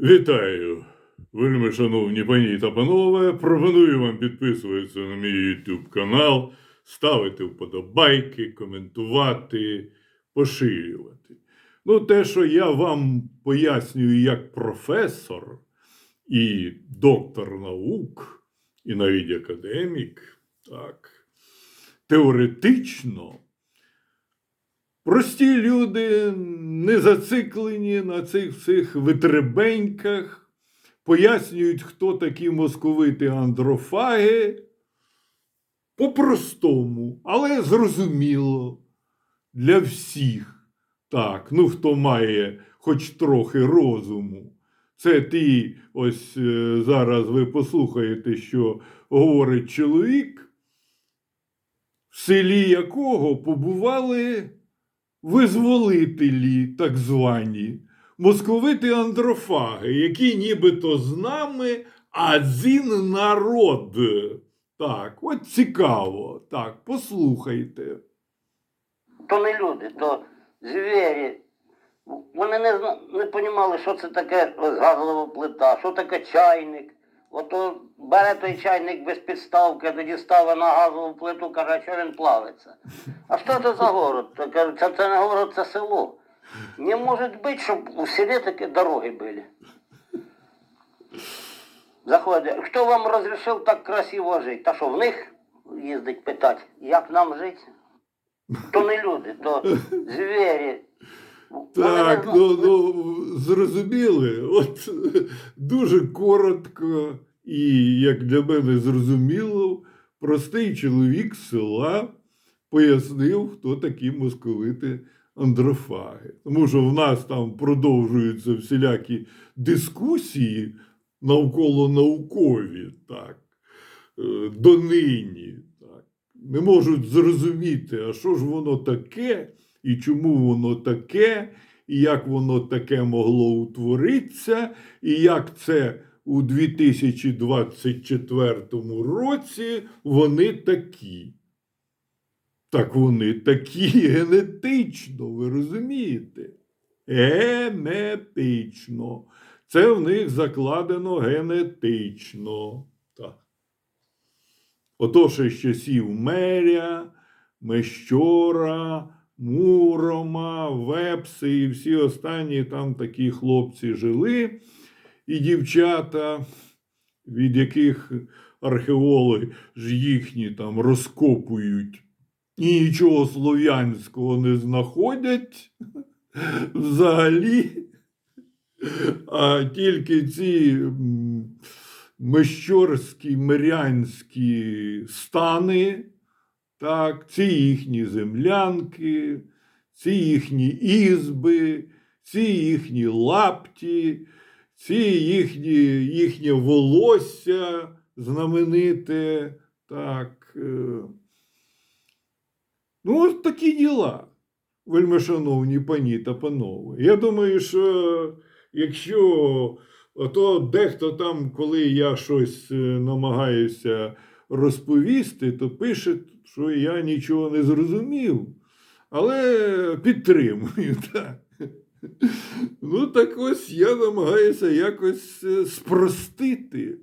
Вітаю, вельми шановні пані та панове. Пропоную вам підписуватися на мій YouTube канал, ставити вподобайки, коментувати, поширювати. Ну, те, що я вам пояснюю як професор і доктор наук, і навіть академік, так, теоретично. Прості люди не зациклені на цих всіх витребеньках, пояснюють, хто такі московити андрофаги. По-простому, але зрозуміло для всіх. Так, ну хто має хоч трохи розуму. Це ті, ось е, зараз ви послухаєте, що говорить чоловік, в селі якого побували визволителі, так звані, московити андрофаги, які нібито з нами, зін народ. Так, от цікаво. Так, послухайте. то не люди, то звірі. Вони не, зна- не розуміли, що це таке ось газова плита, що таке чайник. Ото бере той чайник без підставки, тоді ставить на газову плиту, каже, що він плавиться. А що це за город? То кажу, Це, це не город, це село. Не може бути, щоб у селі такі дороги були. Заходить, хто вам розрішив так красиво жити? Та що в них їздить питати, як нам жити? То не люди, то звірі. Так, ну, ну зрозуміли. От дуже коротко і, як для мене, зрозуміло, простий чоловік з села пояснив, хто такі московити андрофаги. Тому що в нас там продовжуються всілякі дискусії навколо наукові, так, е, донині. Так. Не можуть зрозуміти, а що ж воно таке, і чому воно таке, і як воно таке могло утворитися, і як це у 2024 році вони такі. Так вони такі генетично, ви розумієте? Генетично. Це в них закладено генетично. Так. Отож, із часів Меря, Мещора, Вепси і всі останні там такі хлопці жили, і дівчата, від яких археологи ж їхні там розкопують і нічого слов'янського не знаходять взагалі. А тільки ці мещорські, мирянські стани, так, ці їхні землянки, ці їхні ізби, ці їхні лапті, ці їхні, їхнє волосся знамените. Так. е. Ну, ось такі діла, вельмишановні пані та панове. Я думаю, що якщо ото дехто там, коли я щось е, намагаюся розповісти, то пише, що я нічого не зрозумів, але підтримую. Так. Ну, так ось я намагаюся якось е, спростити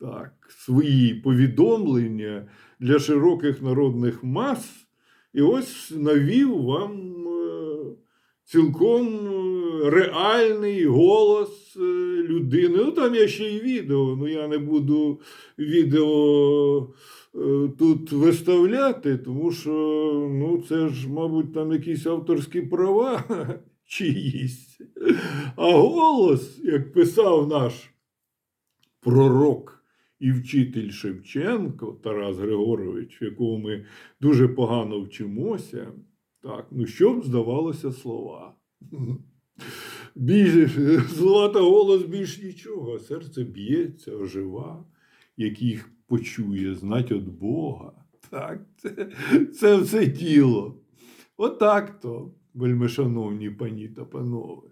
так, свої повідомлення для широких народних мас. І ось навів вам е, цілком е, реальний голос людини. Ну, там є ще й відео, ну я не буду відео е, тут виставляти, тому що ну, це ж, мабуть, там якісь авторські права чиїсь. А голос, як писав наш пророк і вчитель Шевченко Тарас Григорович, якого ми дуже погано вчимося, так, ну що б здавалося слова. Більш, злата та голос більш нічого, серце б'ється, ожива, як їх почує, знать від Бога. Так, це, це все тіло. Отак то, вельмишановні пані та панове.